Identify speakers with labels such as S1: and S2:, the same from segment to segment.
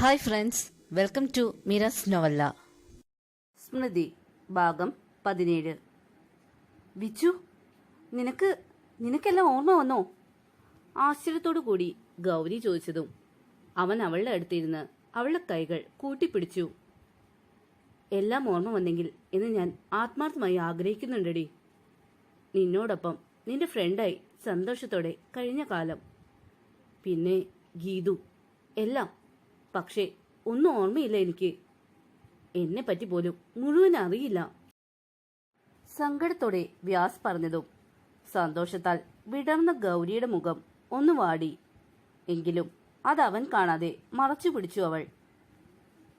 S1: Hi friends welcome to മിറസ് നോവല്ല
S2: സ്മൃതി ഭാഗം പതിനേഴ്. വിച്ചു നിനക്ക് നിനക്കെല്ലാം ഓർമ്മ വന്നോ? ആശ്ചര്യത്തോടു കൂടി ഗൗരി ചോദിച്ചതും അവൻ അവളുടെ അടുത്തിരുന്ന് അവളുടെ കൈകൾ കൂട്ടിപ്പിടിച്ചു. എല്ലാം ഓർമ്മ വന്നെങ്കിൽ എന്ന് ഞാൻ ആത്മാർത്ഥമായി ആഗ്രഹിക്കുന്നുണ്ടടി. നിന്നോടൊപ്പം നിന്റെ ഫ്രണ്ടായി സന്തോഷത്തോടെ കഴിഞ്ഞ കാലം. പിന്നെ ഗീതു എല്ലാം പക്ഷേ ഒന്നും ഓർമ്മയില്ല എനിക്ക്. എന്നെ പറ്റി പോലും മുഴുവൻ അറിയില്ല. സങ്കടത്തോടെ വ്യാസ് പറഞ്ഞതും സന്തോഷത്താൽ വിടർന്ന ഗൗരിയുടെ മുഖം ഒന്ന് വാടി. എങ്കിലും അതവൻ കാണാതെ മറച്ചു പിടിച്ചു അവൾ.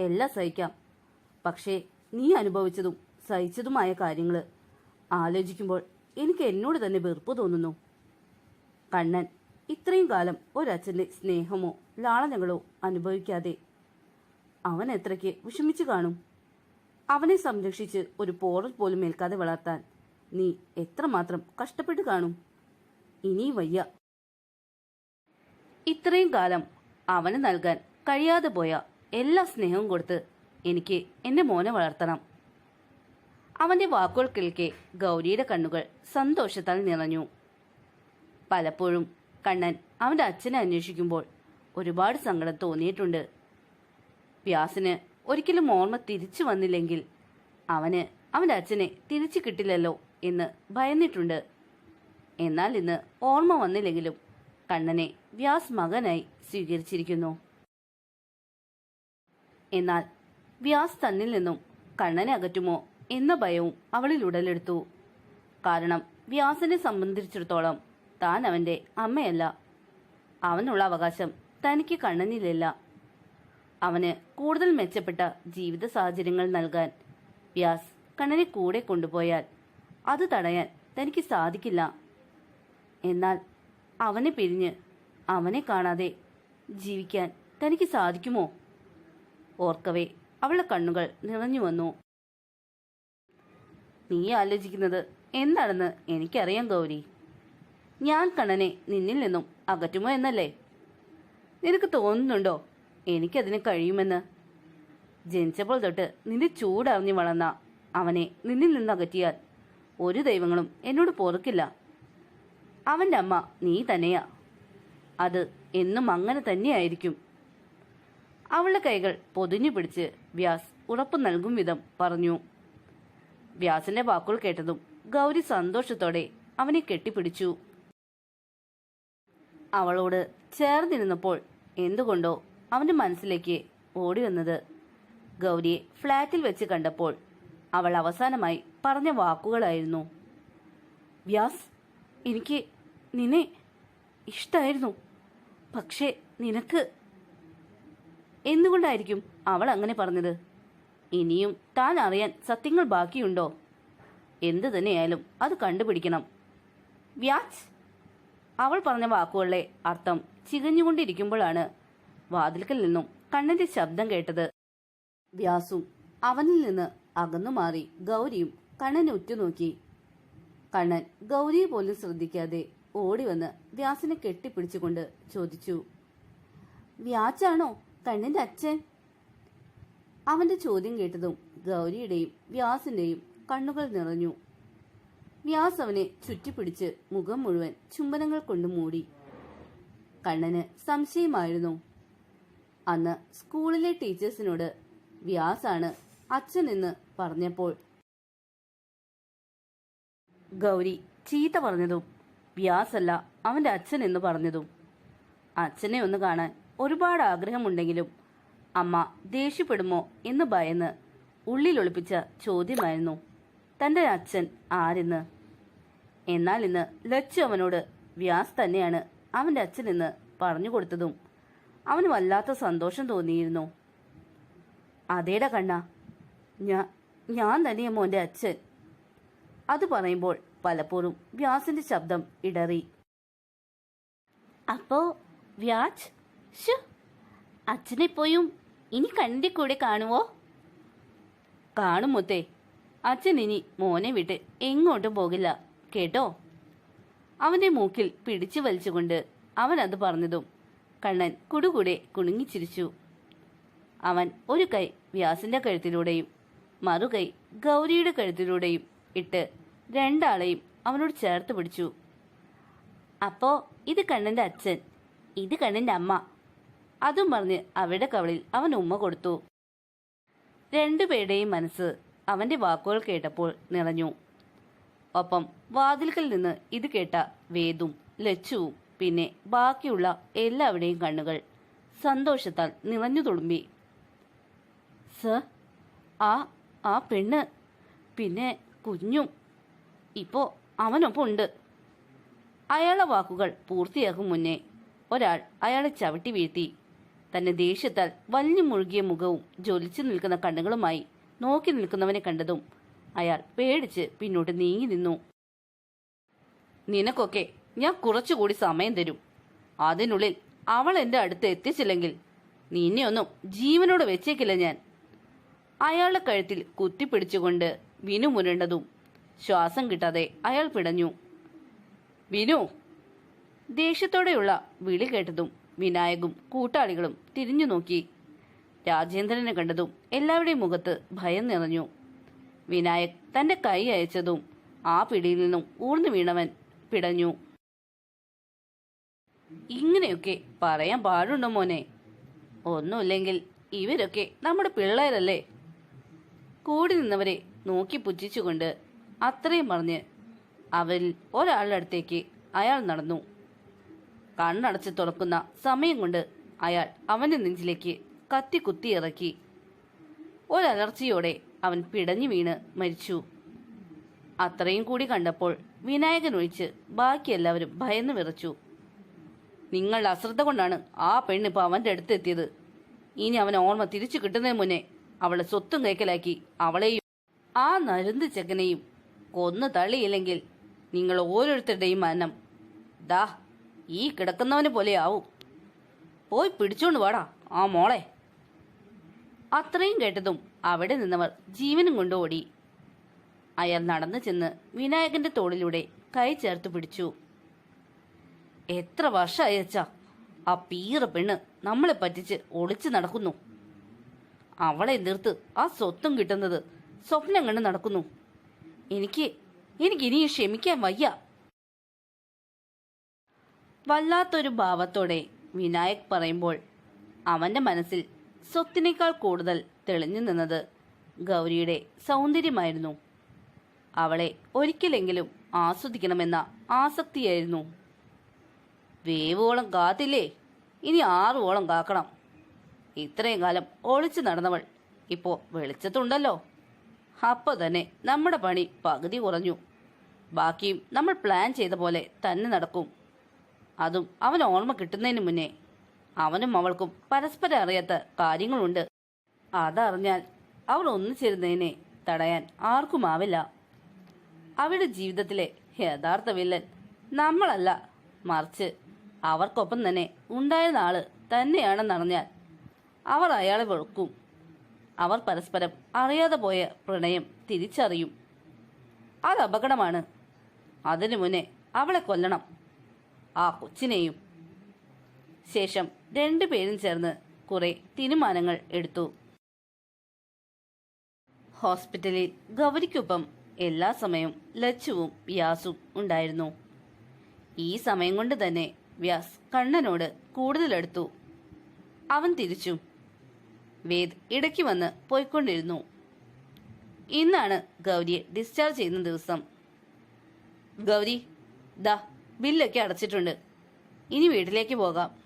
S2: എല്ലാം സഹിക്കാം. പക്ഷേ നീ അനുഭവിച്ചതും സഹിച്ചതുമായ കാര്യങ്ങൾ ആലോചിക്കുമ്പോൾ എനിക്ക് എന്നോട് തന്നെ വെറുപ്പ് തോന്നുന്നു. കണ്ണൻ ഇത്രയും കാലം ഒരച്ഛന്റെ സ്നേഹമോ ലാളനകളോ അനുഭവിക്കാതെ അവൻ എത്രയ്ക്ക് വിഷമിച്ചു കാണും? അവനെ സംരക്ഷിച്ച് ഒരു പോറൽ പോലും ഏൽക്കാതെ വളർത്താൻ നീ എത്രമാത്രം കഷ്ടപ്പെട്ട് കാണും? ഇനി വയ്യ. ഇത്രയും കാലം അവന് നൽകാൻ കഴിയാതെ പോയ എല്ലാ സ്നേഹവും കൊടുത്ത് എനിക്ക് എന്റെ മോനെ വളർത്തണം. അവന്റെ വാക്കുകൾ കേൾക്കെ ഗൗരിയുടെ കണ്ണുകൾ സന്തോഷത്താൽ നിറഞ്ഞു. പലപ്പോഴും കണ്ണൻ അവന്റെ അച്ഛനെ അന്വേഷിക്കുമ്പോൾ ഒരുപാട് സങ്കടം തോന്നിയിട്ടുണ്ട്. വ്യാസിന് ഒരിക്കലും ഓർമ്മ തിരിച്ചു വന്നില്ലെങ്കിൽ അവന് അവന്റെ അച്ഛനെ തിരിച്ചു കിട്ടില്ലല്ലോ എന്ന് ഭയന്നിട്ടുണ്ട്. എന്നാൽ ഇന്ന് ഓർമ്മ വന്നില്ലെങ്കിലും കണ്ണനെ വ്യാസ് മകനായി സ്വീകരിച്ചിരിക്കുന്നു. എന്നാൽ വ്യാസ് തന്നിൽ നിന്നും കണ്ണനെ അകറ്റുമോ എന്ന ഭയവും അവളിൽ ഉടലെടുത്തു. കാരണം വ്യാസനെ സംബന്ധിച്ചിടത്തോളം താൻ അവന്റെ അമ്മയല്ല. അവനുള്ള അവകാശം തനിക്ക് കണ്ണനിലില്ല. അവന് കൂടുതൽ മെച്ചപ്പെട്ട ജീവിത സാഹചര്യങ്ങൾ നൽകാൻ വ്യാസ് കണ്ണനെ കൂടെ കൊണ്ടുപോയാൽ അത് തടയാൻ തനിക്ക് സാധിക്കില്ല. എന്നാൽ അവനെ പിരിഞ്ഞ് അവനെ കാണാതെ ജീവിക്കാൻ തനിക്ക് സാധിക്കുമോ? ഓർക്കവേ അവളുടെ കണ്ണുകൾ നിറഞ്ഞു വന്നു. നീ ആലോചിക്കുന്നത് എന്താണെന്ന് എനിക്കറിയാം ഗൗരി. ഞാൻ കണ്ണനെ നിന്നിൽ നിന്നും അകറ്റുമോ എന്നല്ലേ? നിനക്ക് തോന്നുന്നുണ്ടോ? എനിക്കതിന് കഴിയുമെന്ന്? ജനിച്ചപ്പോൾ തൊട്ട് നിന്റെ ചൂടറിഞ്ഞു വളർന്ന അവനെ നിന്നിൽ നിന്ന് അകറ്റിയാൽ ഒരു ദൈവങ്ങളും എന്നോട് പൊറുക്കില്ല. അവന്റെ അമ്മ നീ തന്നെയാ. അത് എന്നും അങ്ങനെ തന്നെയായിരിക്കും. അവളുടെ കൈകൾ പൊതിഞ്ഞു പിടിച്ച് വ്യാസ് ഉറപ്പ് നൽകും വിധം പറഞ്ഞു. വ്യാസിന്റെ വാക്കുകൾ കേട്ടതും ഗൗരി സന്തോഷത്തോടെ അവനെ കെട്ടിപ്പിടിച്ചു. അവളോട് ചേർന്നിരുന്നപ്പോൾ എന്തുകൊണ്ടോ അവന്റെ മനസ്സിലേക്ക് ഓടി വന്നത്. ഗൗരിയെ ഫ്ളാറ്റിൽ വെച്ച് കണ്ടപ്പോൾ അവൾ അവസാനമായി പറഞ്ഞ വാക്കുകളായിരുന്നു. വ്യാസ് എനിക്ക് നിന്നെ ഇഷ്ടായിരുന്നു. പക്ഷേ നിനക്ക് എന്തുകൊണ്ടായിരിക്കും അവൾ അങ്ങനെ പറഞ്ഞത്? ഇനിയും താൻ അറിയാൻ സത്യങ്ങൾ ബാക്കിയുണ്ടോ? എന്തു തന്നെയായാലും അത് കണ്ടുപിടിക്കണം. വ്യാജ് അവൾ പറഞ്ഞ വാക്കുകളുടെ അർത്ഥം ചികഞ്ഞുകൊണ്ടിരിക്കുമ്പോഴാണ് വാതിൽക്കൽ നിന്നും കണ്ണന്റെ ശബ്ദം കേട്ടത്. വ്യാസും അവനിൽ നിന്ന് അകന്നു മാറി ഗൗരിയും കണ്ണനെ ഉറ്റുനോക്കി. കണ്ണൻ ഗൗരിയെ പോലും ശ്രദ്ധിക്കാതെ ഓടി വന്ന് വ്യാസിനെ കെട്ടിപ്പിടിച്ചുകൊണ്ട് ചോദിച്ചു വ്യാച്ചാണോ കണ്ണന്റെ അച്ഛൻ? അവന്റെ ചോദ്യം കേട്ടതും ഗൗരിയുടെയും വ്യാസിന്റെയും കണ്ണുകൾ നിറഞ്ഞു. വ്യാസ് അവനെ ചുറ്റിപ്പിടിച്ച് മുഖം മുഴുവൻ ചുംബനങ്ങൾ കൊണ്ട് മൂടി. കണ്ണന് സംശയമായിരുന്നു. അന്ന് സ്കൂളിലെ ടീച്ചേഴ്സിനോട് വ്യാസാണ് അച്ഛൻ എന്ന് പറഞ്ഞപ്പോൾ ഗൗരി ചീത്ത പറഞ്ഞതും വ്യാസല്ല അവന്റെ അച്ഛൻ എന്ന് പറഞ്ഞതും. അച്ഛനെ ഒന്ന് കാണാൻ ഒരുപാട് ആഗ്രഹമുണ്ടെങ്കിലും അമ്മ ദേഷ്യപ്പെടുമോ എന്ന് ഭയന്ന് ഉള്ളിലൊളിപ്പിച്ച ചോദ്യമായിരുന്നു. തന്റെ അച്ഛൻ ആരെന്ന്? എന്നാൽ ഇന്ന് ലച്ചു അവനോട് വ്യാസ് തന്നെയാണ് അവന്റെ അച്ഛൻ എന്ന് പറഞ്ഞു കൊടുത്തതും അവന് വല്ലാത്ത സന്തോഷം തോന്നിയിരുന്നു. അതേടാ കണ്ണ ഞാൻ തന്നെയാ മോന്റെ അച്ഛൻ. അത് പറയുമ്പോൾ പലപ്പോഴും വ്യാസിന്റെ ശബ്ദം ഇടറി. അപ്പോ വ്യാജ്? ഷു അച്ഛനെപ്പോയും ഇനി കണ്ടി കൂടെ കാണുവോ? കാണും മുത്തേ അച്ഛൻ ഇനി മോനെ വിട്ട് എങ്ങോട്ടും പോകില്ല. കേട്ടോ? അവന്റെ മൂക്കിൽ പിടിച്ചു വലിച്ചുകൊണ്ട് അവൻ അത് പറഞ്ഞതും കണ്ണൻ കുടുകൂടെ കുണുങ്ങിച്ചിരിച്ചു. അവൻ ഒരു കൈ വ്യാസിന്റെ കഴുത്തിലൂടെയും മറുകൈ ഗൗരിയുടെ കഴുത്തിലൂടെയും ഇട്ട് രണ്ടാളെയും അവനോട് ചേർത്ത് പിടിച്ചു. അപ്പോ ഇത് കണ്ണന്റെ അച്ഛൻ ഇത് കണ്ണന്റെ അമ്മ അതും പറഞ്ഞ് അവരുടെ കവളിൽ അവൻ ഉമ്മ കൊടുത്തു. രണ്ടുപേരുടെയും മനസ്സ് അവന്റെ വാക്കുകൾ കേട്ടപ്പോൾ നിറഞ്ഞു. ഒപ്പം വാതിൽക്കൽ നിന്ന് ഇത് കേട്ട വേദും ലച്ചുവും പിന്നെ ബാക്കിയുള്ള എല്ലാവരുടെയും കണ്ണുകൾ സന്തോഷത്താൽ നിറഞ്ഞു തുളുമ്പി. സർ ആ ആ പെണ്ണ് പിന്നെ കുഞ്ഞും ഇപ്പോൾ അവനൊപ്പം ഉണ്ട്. അയാളെ വാക്കുകൾ പൂർത്തിയാക്കും മുന്നേ ഒരാൾ അയാളെ ചവിട്ടി വീഴ്ത്തി. തന്റെ ദേഷ്യത്താൽ വലിഞ്ഞു മുഴുകിയ മുഖവും ജ്വലിച്ചു നിൽക്കുന്ന കണ്ണുകളുമായി നോക്കി നിൽക്കുന്നവനെ കണ്ടതും അയാൾ പേടിച്ച് പിന്നോട്ട് നീങ്ങി നിന്നു. നിനക്കൊക്കെ ഞാൻ കുറച്ചുകൂടി സമയം തരും. അതിനുള്ളിൽ അവൾ എന്റെ അടുത്ത് എത്തിച്ചില്ലെങ്കിൽ നിന്നെയൊന്നും ജീവനോട് വെച്ചേക്കില്ല ഞാൻ. അയാളുടെ കഴുത്തിൽ കുത്തിപ്പിടിച്ചുകൊണ്ട് വിനു മുരണ്ടതും ശ്വാസം കിട്ടാതെ അയാൾ പിടഞ്ഞു. വിനു! ദേഷ്യത്തോടെയുള്ള വിളി കേട്ടതും വിനായകും കൂട്ടാളികളും തിരിഞ്ഞു നോക്കി. രാജേന്ദ്രനെ കണ്ടതും എല്ലാവരുടെയും മുഖത്ത് ഭയം നിറഞ്ഞു. വിനായക് തന്റെ കൈ അയച്ചതും ആ പിടിയിൽ നിന്നും ഊർന്നു വീണവൻ പിടഞ്ഞു. ഇങ്ങനെയൊക്കെ പറയാൻ പാടുണ്ടോ മോനെ? ഒന്നുമില്ലെങ്കിൽ ഇവരൊക്കെ നമ്മുടെ പിള്ളേരല്ലേ? കൂടി നിന്നവരെ നോക്കി പുച്ഛിച്ചുകൊണ്ട് അത്രയും പറഞ്ഞ് അവരിൽ ഒരാളുടെ അടുത്തേക്ക് അയാൾ നടന്നു. കണ്ണടച്ച് തുറക്കുന്ന സമയം കൊണ്ട് അയാൾ അവന്റെ നെഞ്ചിലേക്ക് കത്തി കുത്തി ഇറക്കി ഒരലർച്ചയോടെ അവൻ പിടഞ്ഞു വീണ് മരിച്ചു. അത്രയും കൂടി കണ്ടപ്പോൾ വിനായകൻ ഒഴിച്ച് ബാക്കി എല്ലാവരും ഭയന്ന് വിറച്ചു. നിങ്ങളുടെ അശ്രദ്ധ കൊണ്ടാണ് ആ പെണ്ണിപ്പോൾ അവന്റെ അടുത്തെത്തിയത്. ഇനി അവൻ ഓർമ്മ തിരിച്ചു കിട്ടുന്നതിന് മുന്നേ അവളെ സ്വത്തും കൈക്കലാക്കി അവളെയും ആ നരുന്ത് ചെക്കനെയും കൊന്നു തള്ളിയില്ലെങ്കിൽ നിങ്ങൾ ഓരോരുത്തരുടെയും മരണം. ദാ ഈ കിടക്കുന്നവനെ പോലെയാവും. പോയി പിടിച്ചോണ്ട് വാടാ ആ മോളെ. അത്രയും കേട്ടതും അവിടെ നിന്നവർ ജീവനും കൊണ്ട് ഓടി. അയാൾ നടന്നു ചെന്ന് വിനായകന്റെ തോളിലൂടെ കൈ ചേർത്ത് പിടിച്ചു. എത്ര വർഷം അയച്ച ആ പീറ പെണ്ണ് നമ്മളെ പറ്റിച്ച് ഒളിച്ചു നടക്കുന്നു. അവളെ നിർത്ത് ആ സ്വത്തും കിട്ടുന്നത് സ്വപ്നം കണ്ട് നടക്കുന്നു. എനിക്ക് എനിക്ക് ഇനി ക്ഷമിക്കാൻ വയ്യ. വല്ലാത്തൊരു ഭാവത്തോടെ വിനായക് പറയുമ്പോൾ അവന്റെ മനസ്സിൽ സ്വത്തിനേക്കാൾ കൂടുതൽ തെളിഞ്ഞു നിന്നത്. ഗൗരിയുടെ സൗന്ദര്യമായിരുന്നു. അവളെ ഒരിക്കലെങ്കിലും ആസ്വദിക്കണമെന്ന ആസക്തിയായിരുന്നു. വേവോളം കാത്തില്ലേ? ഇനി ആറുവോളം കാക്കണം. ഇത്രയും കാലം ഒളിച്ചു നടന്നവൾ ഇപ്പോൾ വെളിച്ചത്തുണ്ടല്ലോ. അപ്പോൾ തന്നെ നമ്മുടെ പണി പകുതി കുറഞ്ഞു. ബാക്കിയും നമ്മൾ പ്ലാൻ ചെയ്ത പോലെ തന്നെ നടക്കും. അതും അവൻ ഓർമ്മ കിട്ടുന്നതിന് മുന്നേ അവനും അവൾക്കും പരസ്പരം അറിയാത്ത കാര്യങ്ങളുണ്ട്. അതറിഞ്ഞാൽ അവർ ഒന്നിച്ചിരുന്നതിനെ തടയാൻ ആർക്കുമാവില്ല അവരുടെ ജീവിതത്തിലെ യഥാർത്ഥ വില്ലൻ നമ്മളല്ല. മറിച്ച് അവർക്കൊപ്പം തന്നെ ഉണ്ടായിരുന്ന ആൾ തന്നെയാണെന്നറിഞ്ഞാൽ അവർ അയാളെ വെളുക്കും അവർ പരസ്പരം അറിയാതെ പോയ പ്രണയം തിരിച്ചറിയും. അത് അപകടമാണ്. അതിനു മുന്നേ അവളെ കൊല്ലണം. ആ കൊച്ചിനെയും ശേഷം രണ്ടുപേരും ചേർന്ന് കുറെ തീരുമാനങ്ങൾ എടുത്തു. ഹോസ്പിറ്റലിൽ ഗൗരിക്കൊപ്പം എല്ലാ സമയവും ലച്ചുവും വ്യാസും ഉണ്ടായിരുന്നു. ഈ സമയം കൊണ്ട് തന്നെ വ്യാസ് കണ്ണനോട് കൂടുതലെടുത്തു അവൻ തിരിച്ചു. വേദ് ഇടയ്ക്ക് വന്ന് പോയിക്കൊണ്ടിരുന്നു. ഇന്നാണ് ഗൗരിയെ ഡിസ്ചാർജ് ചെയ്യുന്ന ദിവസം. ഗൗരി ദാ ബില്ലൊക്കെ അടച്ചിട്ടുണ്ട്. ഇനി വീട്ടിലേക്ക് പോകാം.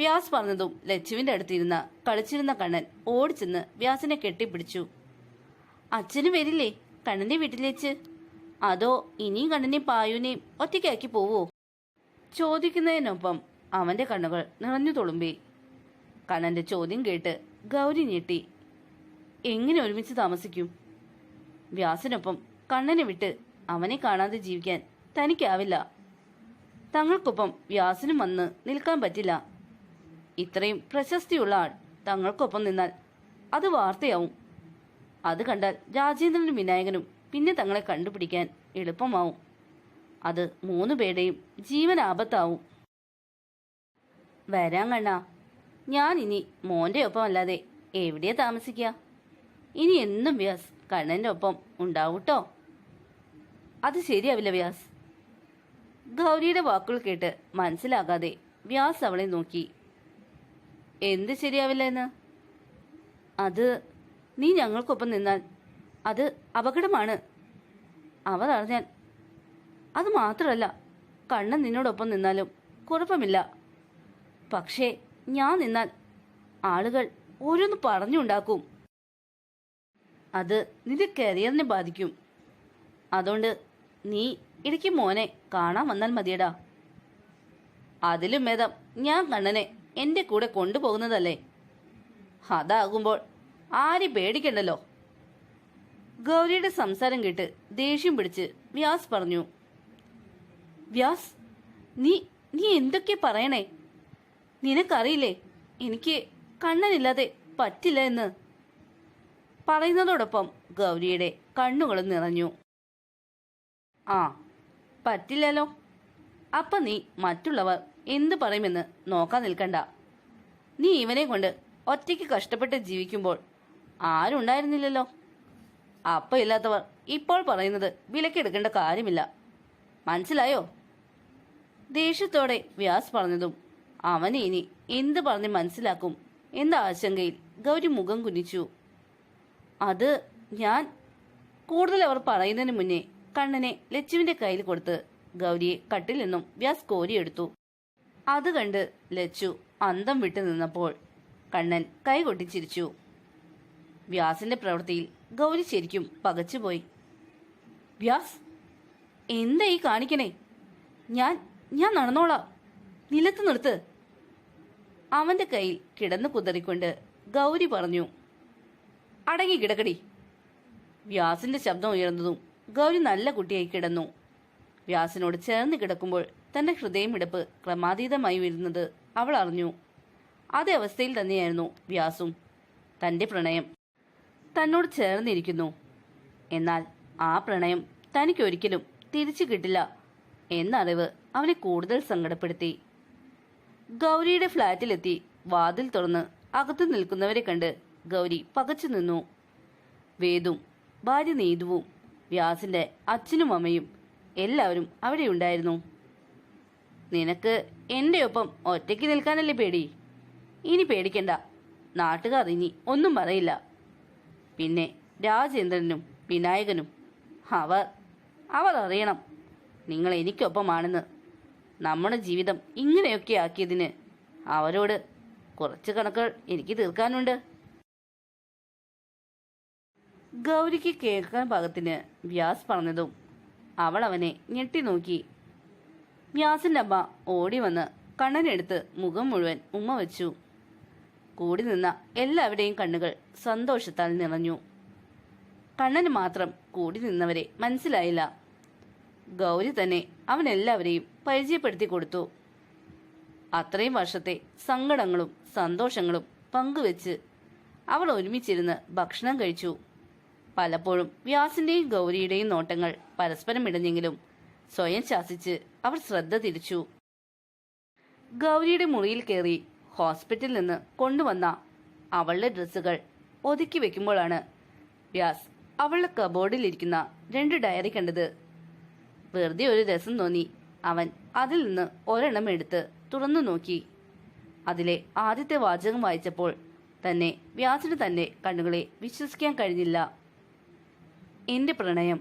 S2: വ്യാസ് പറഞ്ഞതും ലച്ചുവിന്റെ അടുത്തിരുന്ന കളിച്ചിരുന്ന കണ്ണൻ ഓടിച്ചെന്ന് വ്യാസിനെ കെട്ടിപ്പിടിച്ചു. അച്ഛന് വരില്ലേ? കണ്ണന്റെ വീട്ടിലേച്ച് അതോ ഇനിയും കണ്ണനെയും പായുവിനെയും ഒറ്റയ്ക്കാക്കി പോവോ? ചോദിക്കുന്നതിനൊപ്പം അവന്റെ കണ്ണുകൾ നിറഞ്ഞു തുളുമ്പി. കണ്ണന്റെ ചോദ്യം കേട്ട് ഗൗരി ഞെട്ടി. എങ്ങനെ ഒരുമിച്ച് താമസിക്കും? വ്യാസിനൊപ്പം കണ്ണനെ വിട്ട് അവനെ കാണാതെ ജീവിക്കാൻ തനിക്കാവില്ല. തങ്ങൾക്കൊപ്പം വ്യാസിനും വന്ന് നിൽക്കാൻ പറ്റില്ല. ഇത്രയും പ്രശസ്തിയുള്ള ആൾ തങ്ങൾക്കൊപ്പം നിന്നാൽ അത് വാർത്തയാവും. അത് കണ്ടാൽ രാജേന്ദ്രനും വിനായകനും പിന്നെ തങ്ങളെ കണ്ടുപിടിക്കാൻ എളുപ്പമാവും. അത് മൂന്നു പേരുടെയും ജീവൻ ആപത്താവും. വരാൻ കണ്ണാ. ഞാൻ ഇനി മോന്റെ ഒപ്പം അല്ലാതെ എവിടെയാ താമസിക്കുക? ഇനി എന്നും വ്യാസ് കണ്ണന്റെ ഒപ്പം ഉണ്ടാവൂട്ടോ? അത് ശരിയാവില്ല വ്യാസ്. ഗൗരിയുടെ വാക്കുകൾ കേട്ട് മനസ്സിലാകാതെ വ്യാസ് അവളെ നോക്കി എന്ത് ശരിയാവില്ല എന്ന്? അത് നീ ഞങ്ങൾക്കൊപ്പം നിന്നാൽ അത് അപകടമാണ്. അവർ അറിഞ്ഞാൽ അത് മാത്രമല്ല കണ്ണൻ നിന്നോടൊപ്പം നിന്നാലും കുഴപ്പമില്ല. പക്ഷേ ഞാൻ നിന്നാൽ ആളുകൾ ഓരോന്ന് പറഞ്ഞുണ്ടാക്കും. അത് നിന്റെ കരിയറിനെ ബാധിക്കും. അതുകൊണ്ട് നീ ഇടയ്ക്ക് മോനെ കാണാൻ വന്നാൽ മതിയടാ. അതിലും ഭേദം ഞാൻ കണ്ണനെ എന്റെ കൂടെ കൊണ്ടുപോകുന്നതല്ലേ? അതാകുമ്പോൾ ആരും പേടിക്കണ്ടല്ലോ? ഗൗരിയുടെ സംസാരം കേട്ട് ദേഷ്യം പിടിച്ച് വ്യാസ് പറഞ്ഞു വ്യാസ് നീ നീ എന്തൊക്കെ പറയണേ? നിനക്കറിയില്ലേ എനിക്ക് കണ്ണനില്ലാതെ പറ്റില്ല എന്ന്? പറയുന്നതോടൊപ്പം ഗൗരിയുടെ കണ്ണുകൾ നിറഞ്ഞു. ആ പറ്റില്ലല്ലോ. അപ്പൊ നീ മറ്റുള്ളവർ എന്തു പറയുമെന്ന് നോക്കാൻ നിൽക്കണ്ട. നീ ഇവനെ കൊണ്ട് ഒറ്റയ്ക്ക് കഷ്ടപ്പെട്ട് ജീവിക്കുമ്പോൾ ആരുണ്ടായിരുന്നില്ലല്ലോ അപ്പ ഇല്ലാത്തവർ ഇപ്പോൾ പറയുന്നത് വിലക്കെടുക്കേണ്ട കാര്യമില്ല. മനസ്സിലായോ? ദേഷ്യത്തോടെ വ്യാസ് പറഞ്ഞതും അവനെ ഇനി എന്ത് പറഞ്ഞ് മനസ്സിലാക്കും എന്ന ആശങ്കയിൽ ഗൗരി മുഖം കുനിച്ചു. അത് ഞാൻ കൂടുതൽ അവർ പറയുന്നതിന് മുന്നേ കണ്ണനെ ലച്ചുവിന്റെ കയ്യിൽ കൊടുത്ത് ഗൗരിയെ കട്ടിൽ നിന്നും വ്യാസ് കോരിയെടുത്തു. അത് കണ്ട് ലച്ചു അന്തം വിട്ടു നിന്നപ്പോൾ കണ്ണൻ കൈകൊട്ടിച്ചിരിച്ചു വ്യാസിന്റെ പ്രവൃത്തിയിൽ ഗൗരി ശരിക്കും പകച്ചുപോയി. വ്യാസ് എന്താ ഈ കാണിക്കണേ? ഞാൻ ഞാൻ നടന്നോളാം. നിലത്ത് നിർത്ത്. അവന്റെ കയ്യിൽ കിടന്നു കുതറിക്കൊണ്ട് ഗൗരി പറഞ്ഞു അടങ്ങി കിടക്കടി. വ്യാസിന്റെ ശബ്ദം ഉയർന്നതും ഗൗരി നല്ല കുട്ടിയായി കിടന്നു. വ്യാസിനോട് ചേർന്ന് കിടക്കുമ്പോൾ തന്റെ ഹൃദയമിടിപ്പ് ക്രമാതീതമായി വരുന്നത് അവൾ അറിഞ്ഞു. അതേ അവസ്ഥയിൽ തന്നെയായിരുന്നു വ്യാസും തന്റെ പ്രണയം. തന്നോട് ചേർന്നിരിക്കുന്നു. എന്നാൽ ആ പ്രണയം തനിക്കൊരിക്കലും തിരിച്ചു കിട്ടില്ല എന്നറിവ് അവനെ കൂടുതൽ സങ്കടപ്പെടുത്തി. ഗൗരിയുടെ ഫ്ലാറ്റിലെത്തി വാതിൽ തുറന്ന് അകത്തു നിൽക്കുന്നവരെ കണ്ട് ഗൗരി പകച്ചു നിന്നു. വേദും ഭാര്യ നീതുവും വ്യാസിന്റെ അച്ഛനും അമ്മയും എല്ലാവരും അവിടെ ഉണ്ടായിരുന്നു നിനക്ക് എന്റെ ഒപ്പം ഒറ്റയ്ക്ക് നിൽക്കാനല്ലേ പേടി? ഇനി പേടിക്കണ്ട. നാട്ടുകാർ ഇനി ഒന്നും പറയില്ല. പിന്നെ രാജേന്ദ്രനും വിനായകനും അവർ അവർ അറിയണം നിങ്ങൾ എനിക്കൊപ്പമാണെന്ന്. നമ്മുടെ ജീവിതം ഇങ്ങനെയൊക്കെ ആക്കിയതിന് അവരോട് കുറച്ച് കണക്കുകൾ എനിക്ക് തീർക്കാനുണ്ട്. ഗൗരിക്ക് കേൾക്കാൻ പാകത്തിന് വ്യാസ് പറഞ്ഞതും അവൾ അവനെ ഞെട്ടി നോക്കി വ്യാസിന്റെ അമ്മ ഓടി വന്ന് കണ്ണനെടുത്ത് മുഖം മുഴുവൻ ഉമ്മ വെച്ചു. കൂടി നിന്ന എല്ലാവരുടെയും കണ്ണുകൾ സന്തോഷത്താൽ നിറഞ്ഞു. കണ്ണന് മാത്രം കൂടി നിന്നവരെ മനസ്സിലായില്ല. ഗൗരി തന്നെ അവൻ എല്ലാവരെയും പരിചയപ്പെടുത്തി കൊടുത്തു. അത്രയും വർഷത്തെ സങ്കടങ്ങളും സന്തോഷങ്ങളും പങ്കുവെച്ച് അവൾ ഒരുമിച്ചിരുന്ന് ഭക്ഷണം കഴിച്ചു. പലപ്പോഴും വ്യാസിന്റെയും ഗൗരിയുടെയും നോട്ടങ്ങൾ പരസ്പരം ഇടഞ്ഞെങ്കിലും സ്വയം ശാസിച്ച് അവർ ശ്രദ്ധ തിരിച്ചു. ഗൗരിയുടെ മുറിയിൽ കയറി ഹോസ്പിറ്റലിൽ നിന്ന് കൊണ്ടുവന്ന അവളുടെ ഡ്രസ്സുകൾ ഒതുക്കി വെക്കുമ്പോഴാണ് വ്യാസ് അവളുടെ കബോർഡിൽ ഇരിക്കുന്ന രണ്ട് ഡയറി കണ്ടത്. വെറുതെ ഒരു രസം തോന്നി അവൻ അതിൽ നിന്ന് ഒരെണ്ണം എടുത്ത് തുറന്നു നോക്കി. അതിലെ ആദ്യത്തെ വാചകം വായിച്ചപ്പോൾ തന്നെ വ്യാസിന് തന്നെ കണ്ണുകളെ വിശ്വസിക്കാൻ കഴിഞ്ഞില്ല. എന്റെ പ്രണയം